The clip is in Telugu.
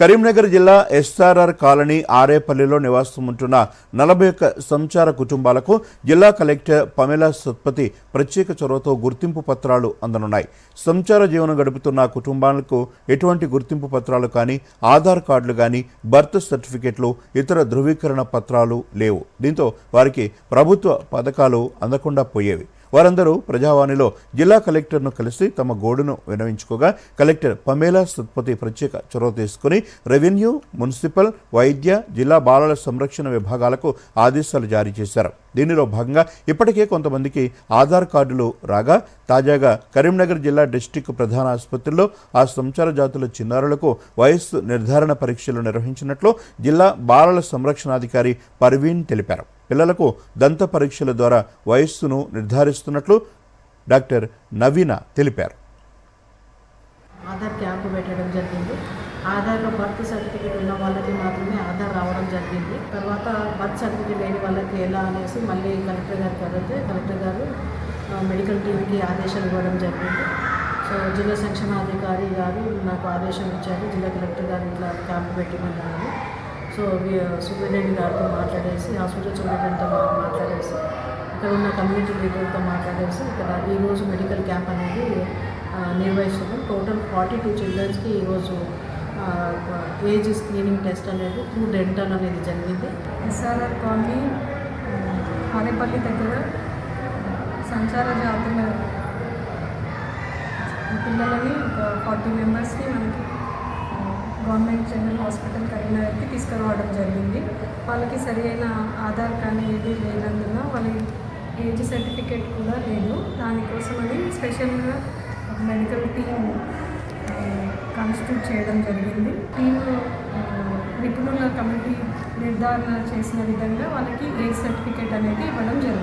కరీంనగర్ జిల్లా ఎస్ఆర్ఆర్ కాలనీ ఆరేపల్లిలో నివాసం ఉంటున్న నలభై ఒక్క సంచార కుటుంబాలకు జిల్లా కలెక్టర్ పమేలా సత్పతి ప్రత్యేక చొరవతో గుర్తింపు పత్రాలు అందనున్నాయి. సంచార జీవనం గడుపుతున్న కుటుంబాలకు ఎటువంటి గుర్తింపు పత్రాలు కానీ ఆధార్ కార్డులు కానీ బర్త్ సర్టిఫికెట్లు ఇతర ధృవీకరణ పత్రాలు లేవు. దీంతో వారికి ప్రభుత్వ పథకాలు అందకుండా పోయేవి. వారందరూ ప్రజావాణిలో జిల్లా కలెక్టర్ను కలిసి తమ గోడును వినవించుకోగా కలెక్టర్ పమేలా సత్పతి ప్రత్యేక చొరవ తీసుకుని రెవెన్యూ మున్సిపల్ వైద్య జిల్లా బాలల సంరక్షణ విభాగాలకు ఆదేశాలు జారీ చేశారు. దీనిలో భాగంగా ఇప్పటికే కొంతమందికి ఆధార్ కార్డులు రాగా తాజాగా కరీంనగర్ జిల్లా డిస్టిక్ ప్రధాన ఆసుపత్రిలో ఆ సంచార జాతుల చిన్నారులకు వయస్సు నిర్ధారణ పరీక్షలు నిర్వహించినట్లు జిల్లా బాలల సంరక్షణాధికారి పర్వీన్ తెలిపారు. పిల్లలకు దంత పరీక్షల ద్వారా వయస్సును నిర్ధారిస్తున్నట్లు డాక్టర్ నవీన తెలిపారు. ఆధార్ క్యాంపు పెట్టడం జరిగింది. ఆధార్లో బర్త్ సర్టిఫికేట్ ఉన్న వాళ్ళకి మాత్రమే ఆధార్ రావడం జరిగింది. తర్వాత బర్త్ సర్టిఫికేట్ లేని వాళ్ళకి ఎలా అనేసి మళ్ళీ కలెక్టర్ గారికి అడిగితే కలెక్టర్ గారు మెడికల్ టీమ్కి ఆదేశాలు ఇవ్వడం జరిగింది. సో జిల్లా సంక్షేమాధికారి గారు నాకు ఆదేశం ఇచ్చారు. జిల్లా కలెక్టర్ గారు ఇట్లా క్యాంపు పెట్టిమన్నారు. సో సూపరింటెండెంట్ గారితో మాట్లాడేసి హాస్పిటల్ సూపరింటెండెంట్తో మా- మాట్లాడేసి ఇక్కడ ఉన్న కమ్యూనిటీ లీడర్తో మాట్లాడేసి ఇక్కడ ఈరోజు మెడికల్ క్యాంప్ అనేది నిర్వహిస్తున్నాం. టోటల్ ఫార్టీ టూ చిల్డ్రన్స్కి ఈరోజు ఏజ్ స్క్రీనింగ్ టెస్ట్ అనేది త్రూ డెంటల్ అనేది జరిగింది. ఎస్ఆర్ఆర్ కాలనీ ఆ, దగ్గర సంచార జాతుల పిల్లలని ఒక ఫార్టీ మెంబర్స్కి మనకి గవర్నమెంట్ జనరల్ హాస్పిటల్ కరీంనగర్కి తీసుకురావడం జరిగింది. వాళ్ళకి సరైన ఆధార్ కానీ ఏది లేనందున వాళ్ళ ఏజ్ సర్టిఫికేట్ కూడా లేదు. దానికోసమని స్పెషల్గా మెడికల్ టీం కాన్స్టిట్యూట్ చేయడం జరిగింది. టీమ్ నిపుణుల కమిటీ నిర్ధారణ చేసిన విధంగా వాళ్ళకి ఏజ్ సర్టిఫికేట్ అనేది ఇవ్వడం జరిగింది.